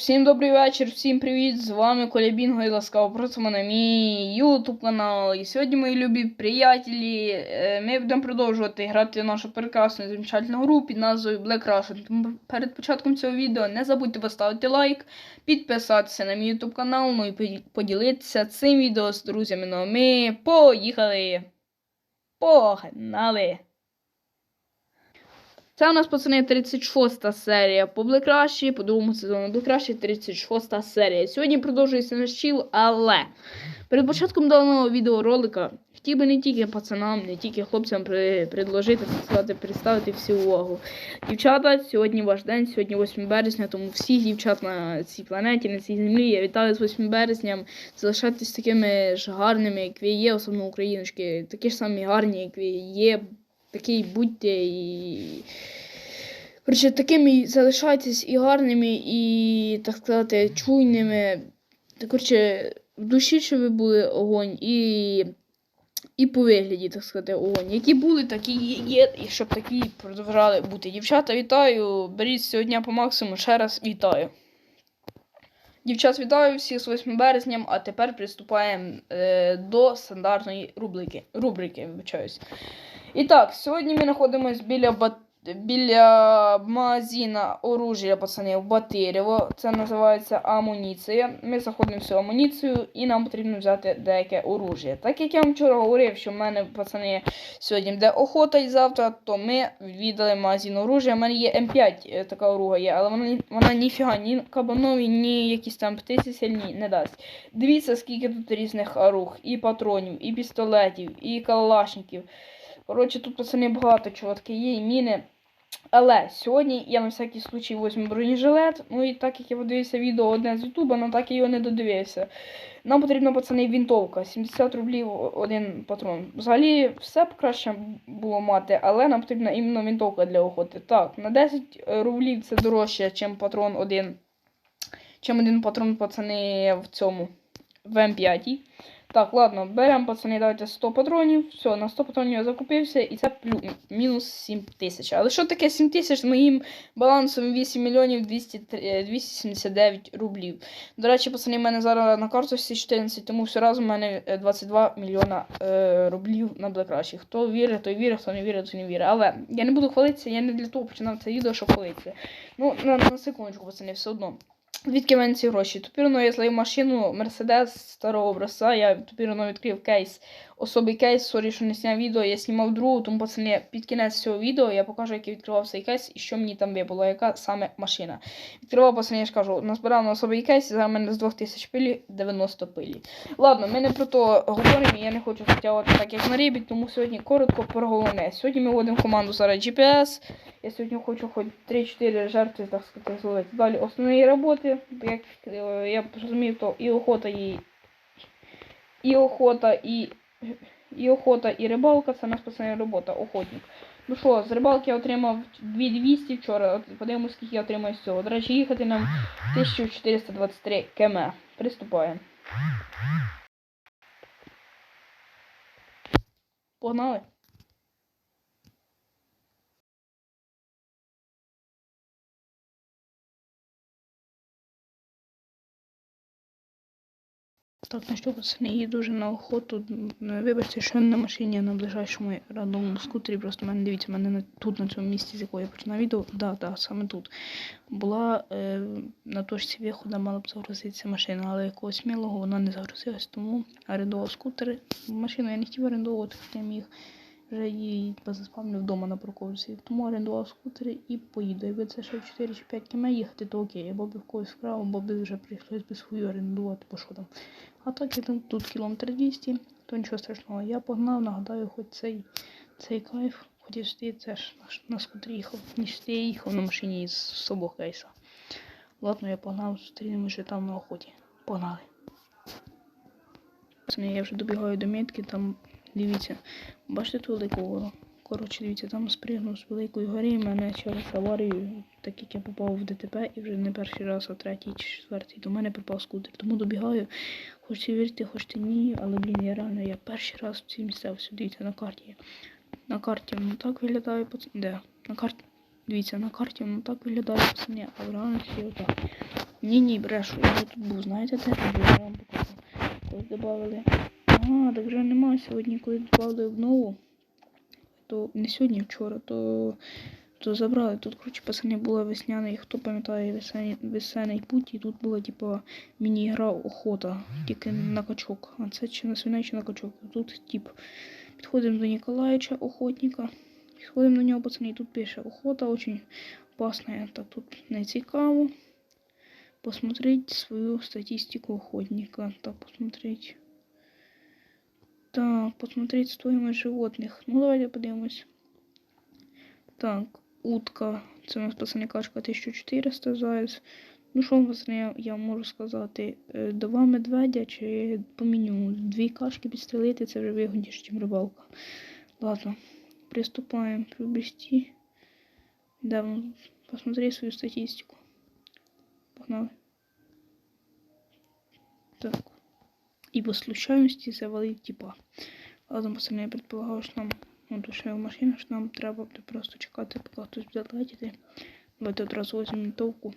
всім добрий вечір, всім привіт! З вами Коля Бінго і ласкаво просимо на мій ютуб канал. І сьогодні, мої любі приятелі, е, ми будемо продовжувати грати в нашу прекрасну і замечательну гру під назвою Black Russian. Тому перед початком цього відео не забудьте поставити лайк, підписатися на мій ютуб канал, ну і поділитися цим відео з друзями. Ну а ми поїхали! Погнали! Це у нас, пацани, 36 серія по Rush, по другому сезону Rush 36 серія. Сьогодні продовжується наш чіл, але перед початком даного відеоролика хотів би не тільки пацанам, не тільки хлопцям предложити, сказати, представити всю увагу. Дівчата, сьогодні ваш день, сьогодні 8 березня, тому всіх дівчат на цій планеті, на цій землі. Я вітаю з 8 березням. Залишайтесь такими ж гарними, як ви є, особливо україночки, такі ж самі гарні, як ви є. Такі будьте і. Коротше, такими залишайтесь і гарними, і, так сказати, чуйними. Коротше, в душі, щоб ви були огонь, і, і по вигляді, так сказати, огонь. Які були, такі є, і щоб такі продовжали бути. Дівчата, вітаю! Беріть сьогодні по максимуму. Ще раз вітаю. Дівчат, вітаю всіх з 8 березням, а тепер приступаємо е, до стандартної рубрики. рубрики вибачаюсь. І так, сьогодні ми знаходимося біля бат... біля магазина оружия пацанів Батирєво. Це називається амуніція. Ми заходимо в амуніцію і нам потрібно взяти деяке оружие. Так як я вам вчора говорив, що в мене пацани сьогодні буде охота і завтра, то ми відвідали магазин оружия. У мене є М5, е, така оруга є, але вона, вона ніфіга, ні кабанові, ні якісь там птиці сильні не дасть. Дивіться, скільки тут різних оруг, і патронів, і пістолетів, і калашників. Коротше, тут пацани багато чого таке є, і міни. Але сьогодні я на всякий случай візьму бронежилет. Ну і так як я подивився відео одне з Ютуба, ну так я його не додивився. Нам потрібна, пацани, вінтовка. 70 рублів один патрон. Взагалі, все б краще було мати, але нам потрібна іменно вінтовка для охоти. Так, на 10 рублів це дорожче, ніж патрон один. Чим один патрон, пацани, в цьому в М5. Так, ладно, беремо, пацани, давайте 100 патронів. Все, на 100 патронів я закупився, і це плю... мінус 7 тисяч. Але що таке 7 тисяч з моїм балансом 8 мільйонів 200... е, 279 рублів. До речі, пацани, в мене зараз на карточці 14, тому все разом у мене е, 22 мільйона е, рублів на Блекраші. Хто вірить, той вірить, хто не вірить, той не вірить. Але я не буду хвалитися, я не для того починав це відео, щоб хвалитися. Ну, на, на секундочку, пацани, все одно. Звідки мене ці гроші? Тупірно я злив машину Мерседес старого образця. Я тупірно відкрив кейс. Особий кейс, сорі, що не зняв відео, я знімав другу, тому пацани, під кінець цього відео я покажу, як я відкривав цей кейс і що мені там випало, яка саме машина. Відкривав, пацани, я ж кажу, назбирав на особий кейс, і зараз мене з 2000 пилі 90 пилі. Ладно, ми не про то говоримо, я не хочу затягувати так, як на рібі, тому сьогодні коротко про головне. Сьогодні ми вводимо команду зараз GPS. Я сьогодні хочу хоч 3-4 жертви, так сказати, зловити. Далі основної роботи, як е, я розумів, то і охота, і, і охота, і, і охота, і рибалка це нас пацани робота, охотник. Ну що, з рибалки я отримав 2200 вчора, подивимось, скільки я отримаю з цього. До речі, їхати нам 1423 км. Приступаємо. Погнали. Так, ну що, пацани, їду дуже на охоту. Вибачте, що на машині а на ближайшому рандомному скутері. Просто мене дивіться, мене на, тут, на цьому місці, з якого я починав відео. Да, да, саме тут. Була е, на точці виходу, мала б загрузитися машина, але якогось милого вона не загрузилась, тому орендував скутери. Машину я не хотів орендовувати, хоча міг вже її заспавнив вдома на парковці. Тому орендував скутери і поїду. Якби це ще 4 чи 5 км їхати, то окей. Або б в когось вкрав, або б вже прийшлось би свою орендувати, бо що там. А так я тут кілометр 200, то нічого страшного. Я погнав, нагадаю, хоч цей цей кайф, хотів сюди, це ж на, скутері їхав, ніж я їхав на машині з собою кейса. Ладно, я погнав, зустрінемося там на охоті. Погнали. Я вже добігаю до мітки, там дивіться, бачите ту велику гору? Коротше, дивіться, там спригнув з великої гори, і мене через аварію, так як я попав в ДТП і вже не перший раз, а третій чи четвертий, до мене припав скутер. Тому добігаю, хочете вірити, хочете ні, але блін, я реально я перший раз в цій місцевості, дивіться, на карті. На карті воно так виглядає, пацани. Де? На карті. Дивіться, на карті воно так виглядає, пацани, а в реальності отак. Ні, ні, брешу, я тут був, знаєте, де я вам покажу. Коли додали. А, так вже немає сьогодні, коли додали в нову. То не сьогодні, вчора, то, то забрали. Тут, коротше, пацани була весняний, хто пам'ятає весняний, весняний путь, і тут була, типа, міні-гра охота, тільки на качок. А це чи на свиней, чи на качок. Тут, тип, підходимо до Ніколаєча, охотника. Підходимо до нього, пацани, і тут пише охота, очень опасная. Так тут не цікаво. Посмотреть свою статистику охотника. Так, посмотреть. Так, посмотреть стоимость животных. Ну, давайте подивимось. Так, утка. Це у нас пацани качка 1400 заяць. Ну, що пацани, я, можу сказати? Е, Два медведя чи по мінімуму дві кашки підстрелити, це вже вигодніше, ніж рибалка. Ладно, приступаємо. Приобрести. Да, ну, посмотри свою статистику. Погнали. Так. И по случайности завалить типа. Ладно, пацани, я предполагаю, що нам ну, душею машина, що нам треба буде просто чекати, поки хтось буде летіти. Давайте одразу візьмемо вінтовку.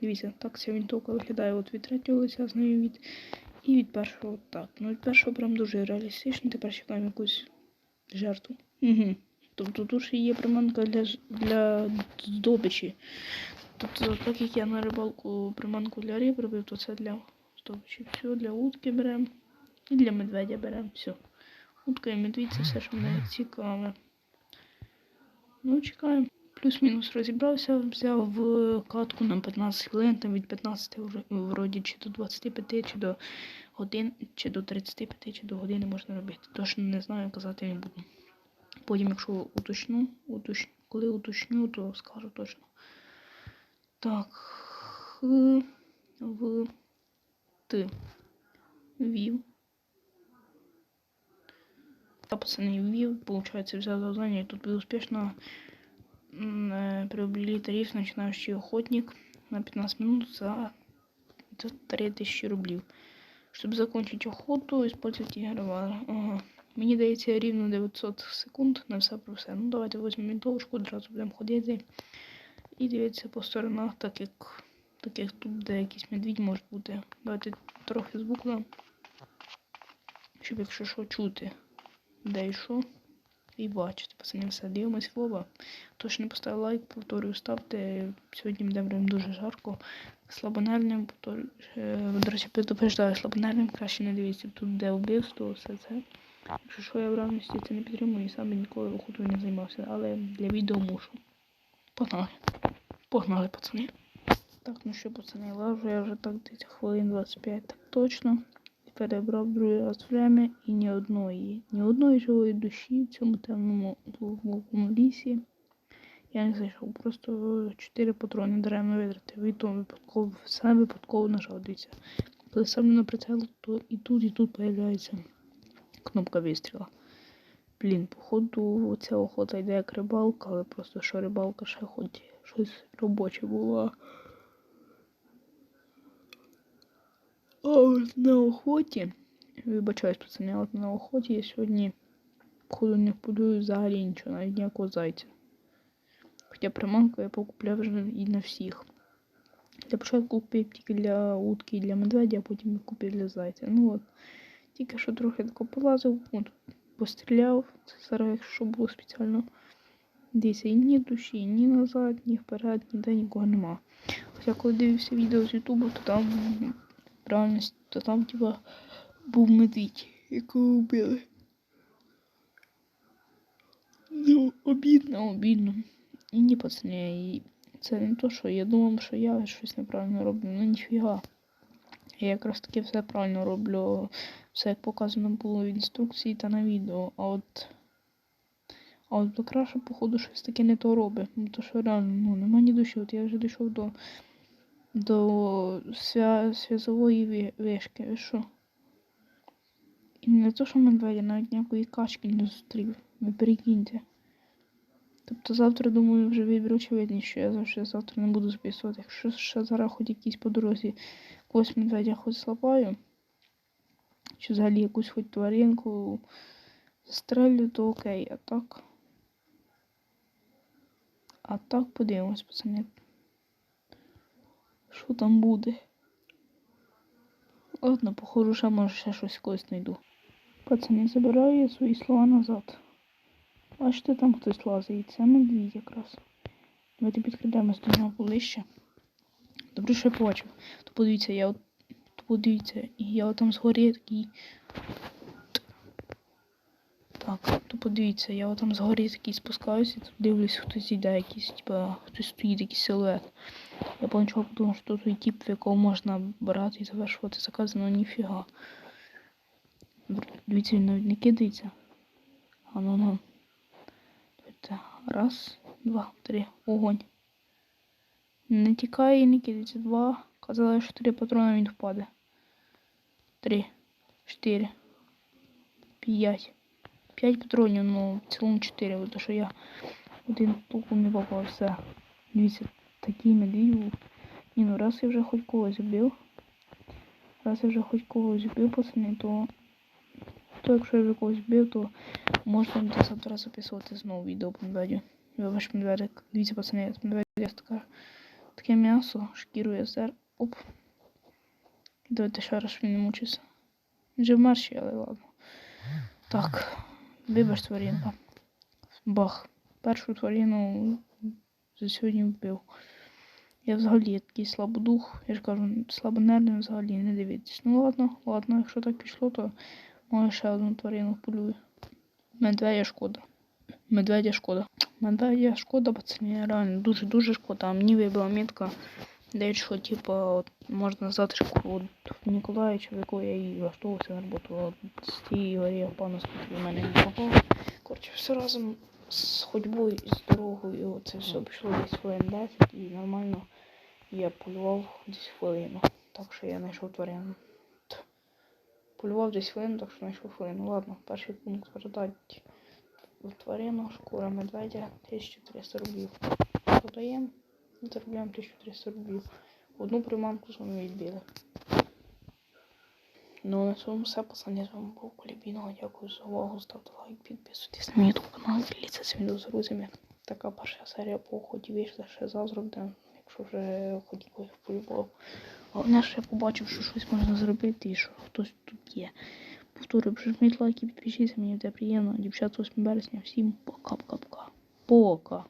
Дивіться, так ця вінтовка виглядає от від третього лиця, з нею від. І від першого так. Ну від першого прям дуже реалістично. Тепер чекаємо якусь жертву. Угу. Тобто тут ще є приманка для, для здобичі. Тобто, так як я на рибалку приманку для риб робив, то це для здобичі. Все, для утки беремо. І для медведя беремо. Все. Утка і медвідь це все, що мене цікаве. Ну, чекаємо. Плюс-мінус розібрався, взяв е, катку на 15 хвилин, там від 15 вроді чи до 25, чи до годин, чи до 35, чи до години можна робити. Точно не знаю, казати не буду. Потім, якщо уточну, уточ... коли уточню, то скажу точно. Так. В, т. Вів. Та пацани ввів, получается, взял задание, и тут успешно м, э, приобрели тариф начинающий охотник на 15 минут за, за 3000 рублів. Щоб закончить охоту, используйте ігровар. Ага. Мені дається рівно 900 секунд на все про. Ну давайте візьмемо вінтовочку, одразу будемо ходити і дивитися по сторонах, так як, так як тут де якийсь медвідь може бути. Давайте трохи звук дам, щоб якщо що чути, де і що. І бачите, пацани, все дивимось в оба. Хто ще не поставив лайк, повторюю, ставте. Сьогодні буде прям дуже жарко. Слабонервним, повторюю, е, до речі, предупреждаю, слабонервним краще не дивіться. Тут де вбивство, все це. Якщо що я в реальності це не підтримую і сам ніколи охотою не займався, але для відео мушу. Погнали. Погнали, пацани. Так, ну що, пацани, лажу я вже так десь хвилин 25 так точно. Перебрав другий раз время і ні одної, ні одної живої душі в цьому темному глибокому лісі. Я не знайшов, просто 4 патрони даремно витратив. І то випадково, сам випадково нажав, дивіться. Коли ставлю на прицел, то і тут, і тут появляється кнопка вистріла. Блін, походу, ця охота йде як рибалка, але просто що рибалка ще хоч щось робоче було. А на охоті, вибачаюсь, пацани, а от на охоті я сьогодні, походу, не вполюю взагалі нічого, навіть ніякого зайця. Хоча приманку я покупляв вже і на всіх. Для початку купив тільки для утки і для медведя, а потім купив для зайця. Ну от, тільки що трохи тако полазив, от, постріляв. Це зараз, якщо було спеціально. Дивіться, і ні душі, ні назад, ні вперед, ніде нікого нема. Хоча коли дивився відео з Ютубу, то там реальності, то там типа був медвідь, якого вбили. Ну, обідно, обідно. І ні, пацани, і це не то, що я думав, що я щось неправильно роблю. Ну ніфіга. Я якраз таки все правильно роблю, все як показано було в інструкції та на відео. А от. А от краще, походу, щось таке не то робить. Ну то що реально, ну нема ні душі. От я вже дійшов до до свя... зв'язової вишки. Ви що? І не то, що медведя, навіть ніякої качки не зустрів. Ви прикиньте. Тобто завтра, думаю, вже вибір очевидний, що я завжди завтра не буду записувати. Якщо ще зараз хоч якісь по дорозі когось медведя хоч слапаю, чи взагалі якусь хоч тваринку застрелю, то окей, а так. А так подивимось, пацани. Що там буде? Ладно, походу, ще може ще щось колись знайду. Пацани, забираю я свої слова назад. Бачите, там хтось лазить. Це медвідь якраз. Давайте підкидаємось до нього ближче. Добре, що я побачив. То подивіться, я от. То подивіться, і я там згорі такий. Так, то подивіться, я от там згорі такий спускаюся, тут дивлюсь, хтось йде якийсь, типа, хтось стоїть якийсь силует. Я поначалу подумав, що той тип, в якого можна брати і завершувати заказ, ну ніфіга. Дивіться, він навіть не кидається. А ну ну. Раз, два, три. Огонь. Не тікає і не кидається. Два. Казали, що три патрони він впаде. Три. Чотири. П'ять. П'ять патронів, ну в цілому чотири, бо то що я один толком не попав, все. Дивіться, такий медвідь. Ні, ну раз я вже хоч когось вбив. Раз я вже хоч когось вбив, пацани, то. То якщо я вже когось вбив, то можна буде завтра записувати знову відео по медведю. Вибач медведик. Дивіться, пацани, медведик така. Таке м'ясо, шкіру я зер. Оп. Давайте ще раз, він не мучився. Він же в марші, але ладно. Так. Вибач тваринка. Бах. Першу тварину за сьогодні вбив. Я взагалі такий слабодух, я ж кажу, слабонервний взагалі не дивитись. Ну ладно, ладно, якщо так пішло, то може ще одну тварину полюю. Медведя шкода. Медведя шкода. Медведя шкода, пацані, реально дуже-дуже шкода. А мені вибила мітка, де що, типа, от, можна затишку от Ніколаєвича, в якого я і влаштовувався на роботу. От, з тієї горі на в мене не попав. Коротше, все разом з ходьбою і з дорогою, це все пішло десь хвилин 10 і нормально я полював десь хвилину. Так що я знайшов тварину. Полював десь хвилину, так що знайшов хвилину. Ладно, перший пункт продати тварину, шкура медведя 1300 рублів. Продаємо, заробляємо 1300 рублів. Одну приманку з вами відбили. Ну, на цьому все, пацани, з вами був Колібіно. Дякую за увагу. Ставте лайк, підписуйтесь на мій YouTube канал, діліться цим відео з друзями. Така перша серія по охоті вийшла ще завтра буде, якщо вже хоч когось полюбав. Головне, що я побачив, що щось можна зробити і що хтось тут є. Повторюю, прижміть лайк і підпишіться, мені буде приємно. Дівчат 8 березня. Всім пока-пока-пока. Пока.